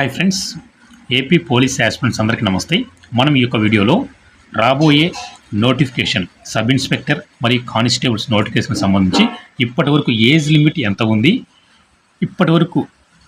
Hi friends AP police aspirants అందరికీ నమస్తే. మనం ఈ యొక్క వీడియోలో రాబోయే నోటిఫికేషన్ సబ్ ఇన్స్పెక్టర్ మరియు కానిస్టేబుల్స్ నోటిఫికేషన్ సంబంధించి ఇప్పటి వరకు ఏజ్ లిమిట్ ఎంత ఉంది ఇప్పటి వరకు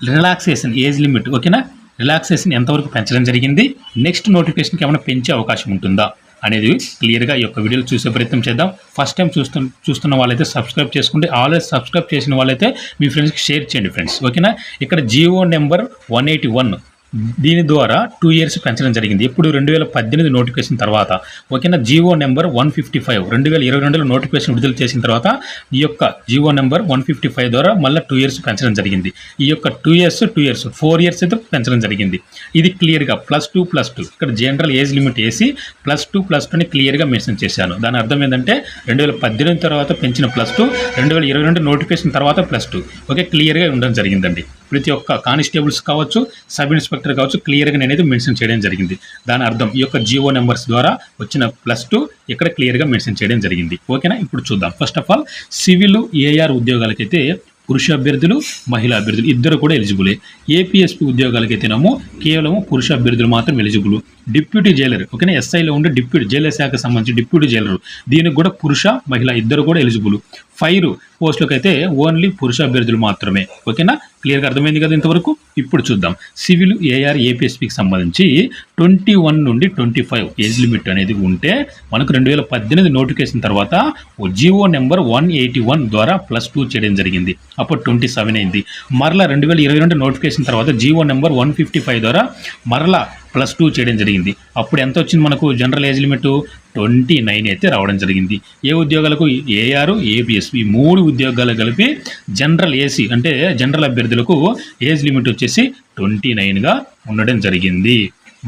రిలాక్సేషన్ ఏజ్ లిమిట్ ఓకేనా? రిలాక్సేషన్ ఎంతవరకు పెంచడం జరిగింది నెక్స్ట్ నోటిఫికేషన్కి ఏమైనా పెంచే అవకాశం ఉంటుందా? అనేది క్లియర్గా ఈ యొక్క వీడియోలు చూసే ప్రయత్నం చేద్దాం. ఫస్ట్ టైం చూస్తు చూస్తున్న వాళ్ళైతే సబ్స్క్రైబ్ చేసుకుంటే ఆల్రెడీ సబ్స్క్రైబ్ చేసిన వాళ్ళైతే మీ ఫ్రెండ్స్కి షేర్ చేయండి ఫ్రెండ్స్ ఓకేనా ఇక్కడ GO number one eighty one. దీని ద్వారా టూ ఇయర్స్ పెంచడం జరిగింది. ఇప్పుడు రెండు వేల పద్దెనిమిది నోటిఫికేషన్ తర్వాత. ఓకేనా? GO number one fifty five. రెండు వేల ఇరవై రెండులో నోటిఫికేషన్ విడుదల చేసిన తర్వాత ఈ యొక్క GO number one fifty five ద్వారా మళ్ళీ టూ ఇయర్స్ పెంచడం జరిగింది. ఈ యొక్క two years two years four years అయితే పెంచడం జరిగింది. ఇది క్లియర్గా ప్లస్ టూ ప్లస్ టూ ఇక్కడ జనరల్ ఏజ్ లిమిట్ వేసి ప్లస్ టూ ప్లస్ టూని క్లియర్గా మెన్షన్ చేశాను. దాని అర్థం ఏంటంటే రెండు వేల పద్దెనిమిది తర్వాత పెంచిన ప్లస్ టూ రెండు వేల ఇరవై రెండు నోటిఫికేషన్ తర్వాత ప్లస్ టూ ఓకే? క్లియర్గా ఉండడం జరిగిందండి. ప్రతి ఒక్క కానిస్టేబుల్స్ కావచ్చు సబ్ ఇన్స్పెక్టర్ కావచ్చు క్లియర్గా నేనైతే మెన్షన్ చేయడం జరిగింది. దాని అర్థం ఈ యొక్క జియో నెంబర్స్ ద్వారా వచ్చిన ప్లస్ టూ ఇక్కడ క్లియర్గా మెన్షన్ చేయడం జరిగింది. ఓకేనా? ఇప్పుడు చూద్దాం. First of all civil AR ఉద్యోగాలకైతే పురుష అభ్యర్థులు మహిళా అభ్యర్థులు ఇద్దరు కూడా ఎలిజిబులే. ఏపీఎస్పీ ఉద్యోగాలకైతేనేమో కేవలం పురుష అభ్యర్థులు మాత్రం ఎలిజిబుల్. డిప్యూటీ జైలర్ ఓకేనా? ఎస్ఐలో ఉండే డిప్యూటీ జైలర్ శాఖకు సంబంధించి డిప్యూటీ జైలర్ దీనికి కూడా పురుష మహిళ ఇద్దరు కూడా ఎలిజిబుల్. ఫైర్ పోస్టులకు అయితే ఓన్లీ పురుష అభ్యర్థులు మాత్రమే. ఓకేనా? క్లియర్గా అర్థమైంది కదా ఇంతవరకు? ఇప్పుడు చూద్దాం. సివిల్ ఏఆర్ ఏపీఎస్పీకి సంబంధించి ట్వంటీ వన్ నుండి ట్వంటీ ఫైవ్ ఏజ్ లిమిట్ అనేది ఉంటే మనకు రెండు వేల పద్దెనిమిది నోటిఫికేషన్ తర్వాత GO number one eighty one ద్వారా ప్లస్ టూ చేయడం జరిగింది. అప్పుడు ట్వంటీ సెవెన్ అయింది. మరలా రెండు వేల ఇరవై రెండు నోటిఫికేషన్ తర్వాత GO number one fifty five ద్వారా మరలా ప్లస్ టూ చేయడం జరిగింది. అప్పుడు ఎంత వచ్చింది మనకు? General age limit twenty nine అయితే రావడం జరిగింది. ఏ ఉద్యోగాలకు? ఏఆర్ ఏబిఎస్ మూడు ఉద్యోగాలు కలిపి జనరల్ ఏసీ అంటే జనరల్ అభ్యర్థులకు ఏజ్ లిమిట్ వచ్చేసి ట్వంటీ నైన్గా ఉండడం జరిగింది.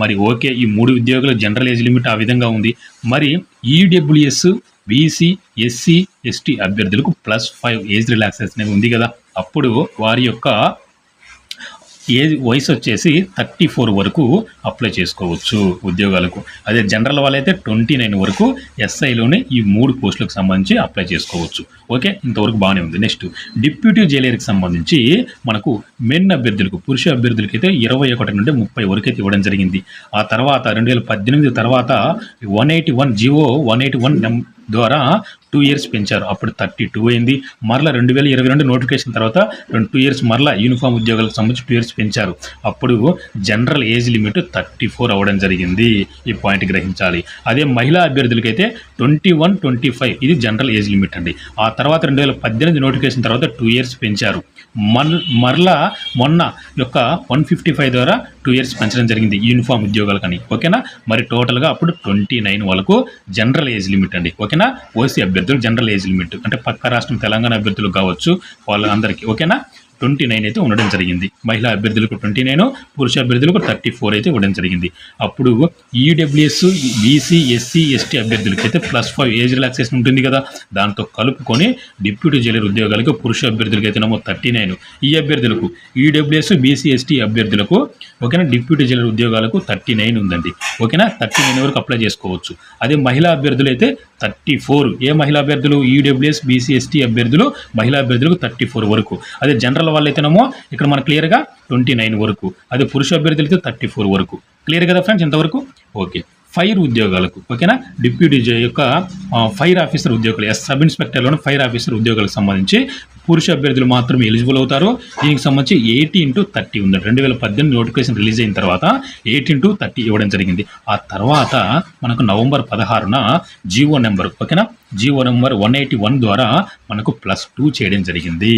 మరి ఓకే ఈ మూడు ఉద్యోగుల జనరల్ ఏజ్ లిమిట్ ఆ విధంగా ఉంది. మరి ఈడబ్ల్యూఎస్ బీసీ ఎస్సీ ఎస్టీ అభ్యర్థులకు ప్లస్ ఫైవ్ ఏజ్ రిలాక్సేషన్ అనేది ఉంది కదా. అప్పుడు వారి యొక్క ఏజ్ వయసు వచ్చేసి థర్టీ ఫోర్ వరకు అప్లై చేసుకోవచ్చు ఉద్యోగాలకు. అదే జనరల్ వాళ్ళైతే ట్వంటీ నైన్ వరకు ఎస్ఐలోనే ఈ మూడు పోస్టులకు సంబంధించి అప్లై చేసుకోవచ్చు. ఓకే? ఇంతవరకు బాగానే ఉంది. నెక్స్ట్ డిప్యూటీ జైలర్కి సంబంధించి మనకు మెన్ అభ్యర్థులకు పురుష అభ్యర్థులకి అయితే ఇరవై ఒకటి నుండి ముప్పై వరకు అయితే ఇవ్వడం జరిగింది. ఆ తర్వాత రెండు వేల పద్దెనిమిది తర్వాత one eighty one GO one eighty one ద్వారా టూ ఇయర్స్ పెంచారు. అప్పుడు థర్టీ టూ అయింది. మరలా రెండు వేల ఇరవై రెండు నోటిఫికేషన్ తర్వాత రెండు టూ ఇయర్స్ మరలా యూనిఫామ్ ఉద్యోగాలకు సంబంధించి టూ ఇయర్స్ పెంచారు. అప్పుడు general age limit thirty four అవ్వడం జరిగింది. ఈ పాయింట్ గ్రహించాలి. అదే మహిళా అభ్యర్థులకైతే ట్వంటీ వన్ ట్వంటీ ఫైవ్ ఇది జనరల్ ఏజ్ లిమిట్ అండి. ఆ తర్వాత రెండు వేల పద్దెనిమిది నోటిఫికేషన్ తర్వాత టూ ఇయర్స్ పెంచారు. మన్ మరలా మొన్న యొక్క వన్ ఫిఫ్టీ ఫైవ్ ద్వారా టూ ఇయర్స్ పెంచడం జరిగింది యూనిఫామ్ ఉద్యోగాలకని ఓకేనా? మరి టోటల్గా అప్పుడు ట్వంటీ నైన్ వాళ్ళకు జనరల్ ఏజ్ లిమిట్ అండి. ఓకేనా? ఓసీ అభ్యర్థులు జనరల్ ఏజ్ లిమిట్. అంటే పక్క రాష్ట్రం తెలంగాణ అభ్యర్థులు కావచ్చు వాళ్ళందరికీ. ఓకేనా? ట్వంటీ నైన్ అయితే ఉండడం జరిగింది. మహిళా అభ్యర్థులకు ట్వంటీ నైన్ పురుష అభ్యర్థులకు థర్టీ ఫోర్ అయితే ఇవ్వడం జరిగింది. అప్పుడు ఈడబ్ల్యూఎస్ బీసీ ఎస్సీ ఎస్టీ అభ్యర్థులకి అయితే ప్లస్ ఫైవ్ ఏజ్ రిలాక్సేషన్ ఉంటుంది కదా. దాంతో కలుపుకొని డిప్యూటీ జైలర్ ఉద్యోగాలకు పురుష అభ్యర్థులకి అయితే నమో థర్టీ నైన్ ఈ అభ్యర్థులకు ఈడబ్ల్యూఎస్ బీసీ ఎస్టీ అభ్యర్థులకు ఓకేనా డిప్యూటీ జైలర్ ఉద్యోగాలకు థర్టీ నైన్ ఉందండి. ఓకేనా థర్టీ నైన్ వరకు అప్లై చేసుకోవచ్చు. అదే మహిళా అభ్యర్థులు అయితే థర్టీ ఫోర్. ఏ మహిళా అభ్యర్థులు? ఈడబ్ల్యూఎస్ బీసీ ఎస్టీ అభ్యర్థులు మహిళా అభ్యర్థులకు థర్టీ ఫోర్ వరకు. అదే జనరల్ వాళ్ళు అయితేనేమో ఇక్కడ మన క్లియర్గా ట్వంటీ నైన్ వరకు. అదే పురుష అభ్యర్థులైతే థర్టీ ఫోర్ వరకు. క్లియర్ కదా ఫ్రెండ్స్ ఇంతవరకు? ఓకే ఫైర్ ఉద్యోగాలకు ఓకేనా? డిప్యూటీ యొక్క ఫైర్ ఆఫీసర్ ఉద్యోగులు ఎస్ సబ్ ఇన్స్పెక్టర్లోని ఫైర్ ఆఫీసర్ ఉద్యోగాలకు సంబంధించి పురుష అభ్యర్థులు మాత్రమే ఎలిజిబుల్ అవుతారు. దీనికి సంబంధించి ఎయిటీ ఇంటూ థర్టీ ఉంది. రెండు వేల పద్దెనిమిది నోటిఫికేషన్ రిలీజ్ అయిన తర్వాత ఎయిటీ ఇంటూ థర్టీ ఇవ్వడం జరిగింది. ఆ తర్వాత మనకు నవంబర్ పదహారున జీవో నెంబర్ ఓకేనా? GO number one eighty one ద్వారా మనకు ప్లస్ టూ చేయడం జరిగింది.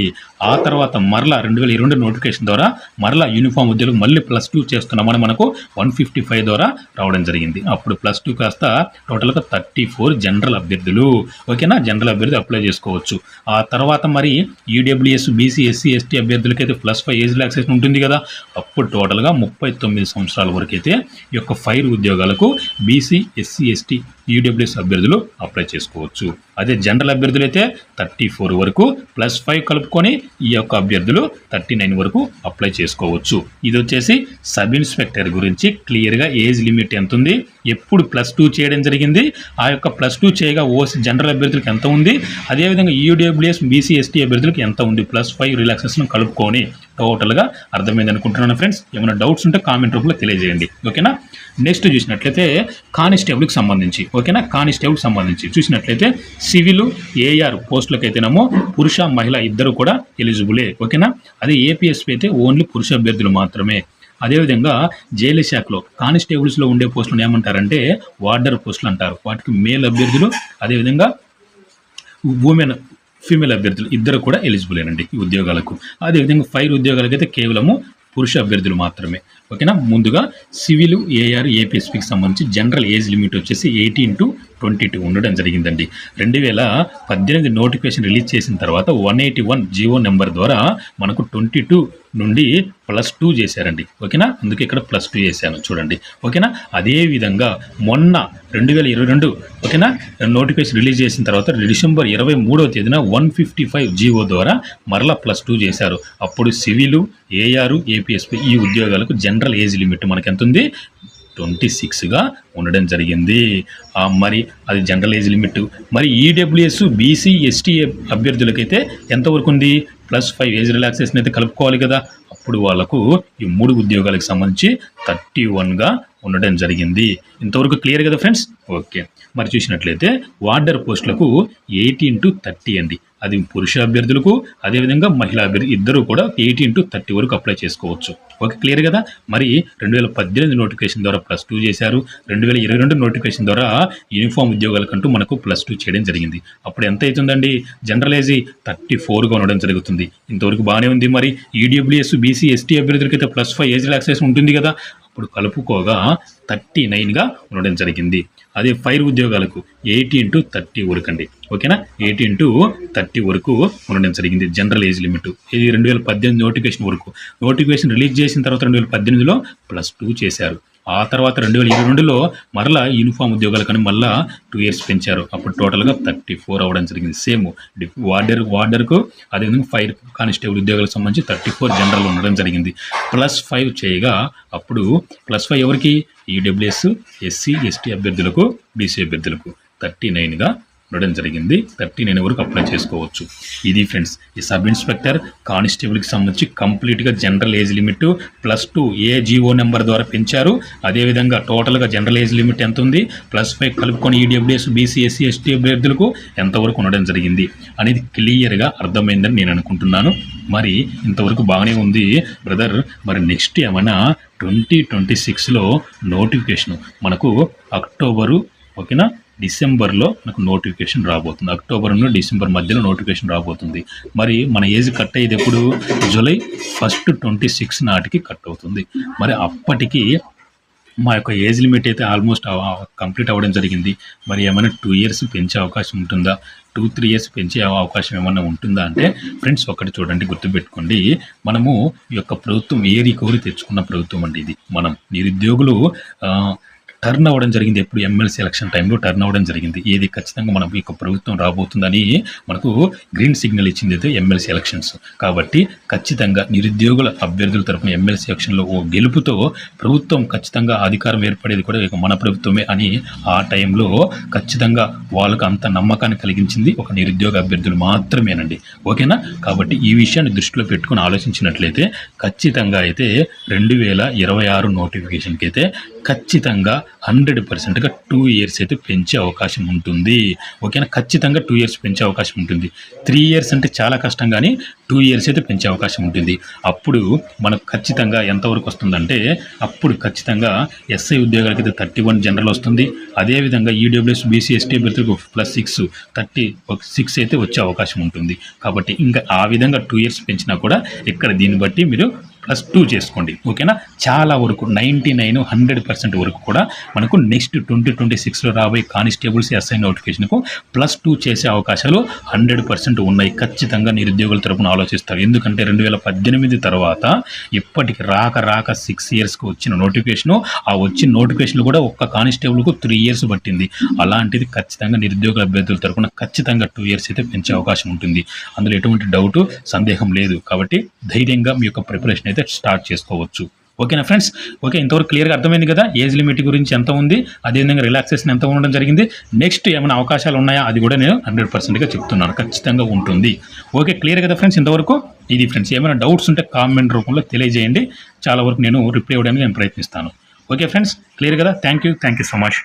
ఆ తర్వాత మరలా రెండు వేల ఇరవై నోటిఫికేషన్ ద్వారా మరలా యూనిఫామ్ ఉద్యోగం మళ్ళీ ప్లస్ టూ చేస్తున్నామని మనకు వన్ ఫిఫ్టీ ఫైవ్ ద్వారా రావడం జరిగింది. అప్పుడు ప్లస్ టూ కాస్త టోటల్గా థర్టీ ఫోర్ జనరల్ అభ్యర్థులు. ఓకేనా? జనరల్ అభ్యర్థి అప్లై చేసుకోవచ్చు. ఆ తర్వాత మరి ఈడబ్ల్యూఎస్ బీసీ ఎస్సీ ఎస్టీ అభ్యర్థులకి అయితే ప్లస్ ఫైవ్ ఏజ్ రిలాక్సేషన్ ఉంటుంది కదా. అప్పుడు టోటల్గా ముప్పై తొమ్మిది సంవత్సరాల వరకు అయితే ఈ యొక్క ఫైర్ ఉద్యోగాలకు బీసీ ఎస్సీ ఎస్టీ ఈడబ్ల్యూఎస్ అభ్యర్థులు అప్లై చేసుకోవచ్చు. అదే జనరల్ అభ్యర్థులు అయితే థర్టీ ఫోర్ వరకు ప్లస్ ఫైవ్ కలుపుకొని ఈ యొక్క అభ్యర్థులు థర్టీ నైన్ వరకు అప్లై చేసుకోవచ్చు. ఇది వచ్చేసి సబ్ ఇన్స్పెక్టర్ గురించి క్లియర్గా ఏజ్ లిమిట్ ఎంత ఉంది ఎప్పుడు ప్లస్ టూ చేయడం జరిగింది ఆ యొక్క ప్లస్ టూ చేయగా ఓసీ జనరల్ అభ్యర్థులకు ఎంత ఉంది అదేవిధంగా ఈడబ్ల్యూఎస్ బీసీ ఎస్టీ అభ్యర్థులకు ఎంత ఉంది? ప్లస్ ఫైవ్ రిలాక్సేషన్ కలుపుకొని టోటల్గా అర్థమైంది అనుకుంటున్నాను ఫ్రెండ్స్ ఏమైనా డౌట్స్ ఉంటే కామెంట్ రూపంలో తెలియజేయండి. ఓకేనా నెక్స్ట్ చూసినట్లయితే కానిస్టేబుల్కి సంబంధించి. ఓకేనా కానిస్టేబుల్కి సంబంధించి. చూసినట్లయితే సివిల్ ఏఆర్ పోస్టులకు అయితేనేమో పురుష మహిళ ఇద్దరు కూడా ఎలిజిబులే ఓకేనా అదే ఏపీఎస్పీ అయితే ఓన్లీ పురుష అభ్యర్థులు మాత్రమే. అదేవిధంగా జైలు శాఖలో కానిస్టేబుల్స్లో ఉండే పోస్టులను ఏమంటారంటే వార్డర్ పోస్టులు అంటారు. వాటికి మేల్ అభ్యర్థులు అదేవిధంగా ఉమెన్ ఫీమేల్ అభ్యర్థులు ఇద్దరు కూడా ఎలిజిబులేనండి ఈ ఉద్యోగాలకు. అదేవిధంగా ఫైర్ ఉద్యోగాలకు అయితే కేవలము పురుష అభ్యర్థులు మాత్రమే. ఓకేనా? ముందుగా సివిల్ ఏఆర్ ఏపీఎస్పీకి సంబంధించి జనరల్ ఏజ్ లిమిట్ వచ్చేసి ఎయిటీన్ టు ట్వంటీ టూ ఉండడం జరిగిందండి. రెండు వేల పద్దెనిమిది నోటిఫికేషన్ రిలీజ్ చేసిన తర్వాత one eighty one GO number ద్వారా మనకు ట్వంటీ టూ నుండి ప్లస్ టూ చేశారండి. ఓకేనా? అందుకే ఇక్కడ ప్లస్ టూ చేశాను. చూడండి. ఓకేనా? అదే విధంగా మొన్న రెండు వేల ఇరవై రెండు ఓకేనా? నోటిఫికేషన్ రిలీజ్ చేసిన తర్వాత డిసెంబర్ ఇరవై మూడవ తేదీన వన్ ఫిఫ్టీ ఫైవ్ జీవో ద్వారా మరలా ప్లస్ టూ చేశారు. అప్పుడు సివిలు ఏఆర్ ఏపీఎస్పీ ఈ ఉద్యోగాలకు జనరల్ ఏజ్ లిమిట్ మనకి ఎంత ఉంది ట్వంటీ సిక్స్గా ఉండడం జరిగింది. మరి అది జనరల్ ఏజ్ లిమిట్. మరి ఈడబ్ల్యూఎస్ బీసీ ఎస్టీ అభ్యర్థులకైతే ఎంతవరకు ఉంది? ప్లస్ ఫైవ్ ఏజ్ రిలాక్సేషన్ అయితే కలుపుకోవాలి కదా. అప్పుడు వాళ్ళకు ఈ మూడు ఉద్యోగాలకు సంబంధించి థర్టీ వన్గా ఉండడం జరిగింది. ఇంతవరకు క్లియర్ కదా ఫ్రెండ్స్? ఓకే. మరి చూసినట్లయితే వార్డర్ పోస్టులకు ఎయిటీన్ టు థర్టీ అండి. అది పురుష అభ్యర్థులకు అదేవిధంగా మహిళా అభ్యర్థి ఇద్దరు కూడా ఎయిటీన్ టు థర్టీ వరకు అప్లై చేసుకోవచ్చు. ఓకే క్లియర్ కదా? మరి రెండు వేల పద్దెనిమిది నోటిఫికేషన్ ద్వారా ప్లస్ టూ చేశారు. రెండు వేల ఇరవై రెండు నోటిఫికేషన్ ద్వారా యూనిఫామ్ ఉద్యోగాలకంటూ మనకు ప్లస్ టూ చేయడం జరిగింది. అప్పుడు ఎంత అవుతుందండి? జనరల్ ఏజీ థర్టీ ఫోర్గా ఉండడం జరుగుతుంది. ఇంతవరకు బాగానే ఉంది మరి. ఈడబ్ల్యూఎస్ బీసీ ఎస్టీ అభ్యర్థులకి అయితే ప్లస్ ఫైవ్ ఏజ్ రిలాక్సేషన్ ఉంటుంది కదా. ఇప్పుడు కలుపుకోగా థర్టీ నైన్గా ఉండడం జరిగింది. అదే ఫైర్ ఉద్యోగాలకు ఎయిటీన్ టు థర్టీ వరకు అండి. ఓకేనా? ఎయిటీన్ టు థర్టీ వరకు ఉండడం జరిగింది. జనరల్ ఏజ్ లిమిట్ ఇది రెండు వేల పద్దెనిమిది నోటిఫికేషన్ వరకు. నోటిఫికేషన్ రిలీజ్ చేసిన తర్వాత రెండు వేల పద్దెనిమిదిలో ప్లస్ టూ చేశారు. ఆ తర్వాత రెండు వేల ఇరవై రెండులో మరలా యూనిఫామ్ ఉద్యోగాలు కానీ మళ్ళా టూ ఇయర్స్ పెంచారు. అప్పుడు టోటల్గా థర్టీ ఫోర్ అవ్వడం జరిగింది. సేమ్ వార్డర్ వార్డర్కు అదేవిధంగా ఫైర్ కానిస్టేబుల్ ఉద్యోగాలకు సంబంధించి థర్టీ ఫోర్ జనరల్ ఉండడం జరిగింది. ప్లస్ ఫైవ్ చేయగా అప్పుడు ప్లస్ ఫైవ్ ఎవరికి? ఈడబ్ల్యూఎస్ ఎస్సీ ఎస్టీ అభ్యర్థులకు బీసీ అభ్యర్థులకు. థర్టీ నైన్గా ఉండడం జరిగింది. థర్టీ నైన్ వరకు అప్లై చేసుకోవచ్చు. ఇది ఫ్రెండ్స్ ఈ సబ్ ఇన్స్పెక్టర్ కానిస్టేబుల్కి సంబంధించి కంప్లీట్గా general age limit plus two ఏ జీవో నెంబర్ ద్వారా పెంచారు. అదేవిధంగా టోటల్గా జనరల్ ఏజ్ లిమిట్ ఎంత ఉంది? ప్లస్ ఫైవ్ కలుపుకొని ఈడబ్ల్యూఎస్ బీసీ ఎస్సీ ఎస్టీ అభ్యర్థులకు ఎంతవరకు ఉండడం జరిగింది? అనేది క్లియర్గా అర్థమైందని నేను అనుకుంటున్నాను. మరి ఇంతవరకు బాగానే ఉంది. బ్రదర్ మరి నెక్స్ట్ ఏమైనా ట్వంటీ ట్వంటీ సిక్స్లో నోటిఫికేషన్ మనకు అక్టోబరు ఓకేనా? డిసెంబర్లో మనకు నోటిఫికేషన్ రాబోతుంది. అక్టోబర్ నుండి డిసెంబర్ మధ్యలో నోటిఫికేషన్ రాబోతుంది. మరి మన ఏజ్ కట్ అయ్యేది ఎప్పుడు? జూలై ఫస్ట్ ట్వంటీ సిక్స్ నాటికి కట్ అవుతుంది. మరి అప్పటికి మా యొక్క ఏజ్ లిమిట్ అయితే ఆల్మోస్ట్ కంప్లీట్ అవ్వడం జరిగింది. మరి ఏమైనా టూ ఇయర్స్ పెంచే అవకాశం ఉంటుందా? టూ త్రీ ఇయర్స్ పెంచే అవకాశం ఏమైనా ఉంటుందా అంటే ఫ్రెండ్స్ ఒకటి చూడండి గుర్తుపెట్టుకోండి. మనము ఈ యొక్క ప్రభుత్వం ఏ రికవరీ తెచ్చుకున్న ప్రభుత్వం అండి ఇది. మనం నిరుద్యోగులు టర్న్ అవ్వడం జరిగింది. ఎప్పుడు ఎమ్మెల్సీ ఎలక్షన్ టైంలో టర్న్ అవ్వడం జరిగింది. ఏది ఖచ్చితంగా మనం ఈ యొక్క ప్రభుత్వం రాబోతుందని మనకు గ్రీన్ సిగ్నల్ ఇచ్చింది అయితే ఎమ్మెల్సీ ఎలక్షన్స్ కాబట్టి ఖచ్చితంగా నిరుద్యోగుల అభ్యర్థుల తరపున ఎమ్మెల్సీ ఎలక్షన్లో ఓ గెలుపుతో ప్రభుత్వం ఖచ్చితంగా అధికారం ఏర్పడేది కూడా మన ప్రభుత్వమే అని ఆ టైంలో ఖచ్చితంగా వాళ్ళకు అంత నమ్మకాన్ని కలిగించింది ఒక నిరుద్యోగ అభ్యర్థులు మాత్రమేనండి. ఓకేనా? కాబట్టి ఈ విషయాన్ని దృష్టిలో పెట్టుకుని ఆలోచించినట్లయితే ఖచ్చితంగా అయితే రెండు వేల ఇరవై ఆరు నోటిఫికేషన్కి అయితే ఖచ్చితంగా హండ్రెడ్ పర్సెంట్గా టూ ఇయర్స్ అయితే పెంచే అవకాశం ఉంటుంది. ఓకేనా? ఖచ్చితంగా టూ ఇయర్స్ పెంచే అవకాశం ఉంటుంది. త్రీ ఇయర్స్ అంటే చాలా కష్టం కానీ టూ ఇయర్స్ అయితే పెంచే అవకాశం ఉంటుంది. అప్పుడు మనకు ఖచ్చితంగా ఎంతవరకు వస్తుందంటే అప్పుడు ఖచ్చితంగా ఎస్ఐ ఉద్యోగాలకి అయితే థర్టీ వన్ జనరల్ వస్తుంది. అదేవిధంగా ఈడబ్ల్యూఎస్ బీసీ ఎస్టీ అభ్యర్థులకు ప్లస్ సిక్స్ థర్టీ సిక్స్ అయితే వచ్చే అవకాశం ఉంటుంది. కాబట్టి ఇంకా ఆ విధంగా టూ ఇయర్స్ పెంచినా కూడా ఇక్కడ దీన్ని బట్టి మీరు ప్లస్ టూ చేసుకోండి ఓకేనా? చాలా వరకు నైంటీ నైన్ హండ్రెడ్ పర్సెంట్ వరకు కూడా మనకు నెక్స్ట్ ట్వంటీ ట్వంటీ సిక్స్లో రాబోయే కానిస్టేబుల్స్ ఎస్ఐ నోటిఫికేషన్కు ప్లస్ టూ చేసే అవకాశాలు హండ్రెడ్ పర్సెంట్ ఉన్నాయి. ఖచ్చితంగా నిరుద్యోగుల తరపున ఆలోచిస్తారు. ఎందుకంటే రెండు వేల పద్దెనిమిది తర్వాత ఇప్పటికి రాక రాక సిక్స్ ఇయర్స్కి వచ్చిన నోటిఫికేషను ఆ వచ్చిన నోటిఫికేషన్ కూడా ఒక్క కానిస్టేబుల్కు త్రీ ఇయర్స్ పట్టింది. అలాంటిది ఖచ్చితంగా నిరుద్యోగ అభ్యర్థుల తరపున ఖచ్చితంగా టూ ఇయర్స్ అయితే పెంచే అవకాశం ఉంటుంది. అందులో ఎటువంటి డౌట్ సందేహం లేదు. కాబట్టి ధైర్యంగా మీ యొక్క ప్రిపరేషన్ అయితే అయితే స్టార్ట్ చేసుకోవచ్చు. ఓకేనా ఫ్రెండ్స్ ఓకే ఇంతవరకు క్లియర్గా అర్థమైంది కదా? ఏజ్ లిమిట్ గురించి ఎంత ఉంది? అదేవిధంగా రిలాక్సేషన్ ఎంత ఉండడం జరిగింది? నెక్స్ట్ ఏమైనా అవకాశాలు ఉన్నాయా? అది కూడా నేను హండ్రెడ్ పర్సెంట్గా చెప్తున్నాను. ఖచ్చితంగా ఉంటుంది. ఓకే క్లియర్ కదా ఫ్రెండ్స్ ఇంతవరకు? ఇది ఫ్రెండ్స్ ఏమైనా డౌట్స్ ఉంటే కామెంట్ రూపంలో తెలియజేయండి. చాలా వరకు నేను రిప్లై ఇవ్వడానికి నేను ప్రయత్నిస్తాను. ఓకే ఫ్రెండ్స్ క్లియర్ కదా? Thank you thank you so much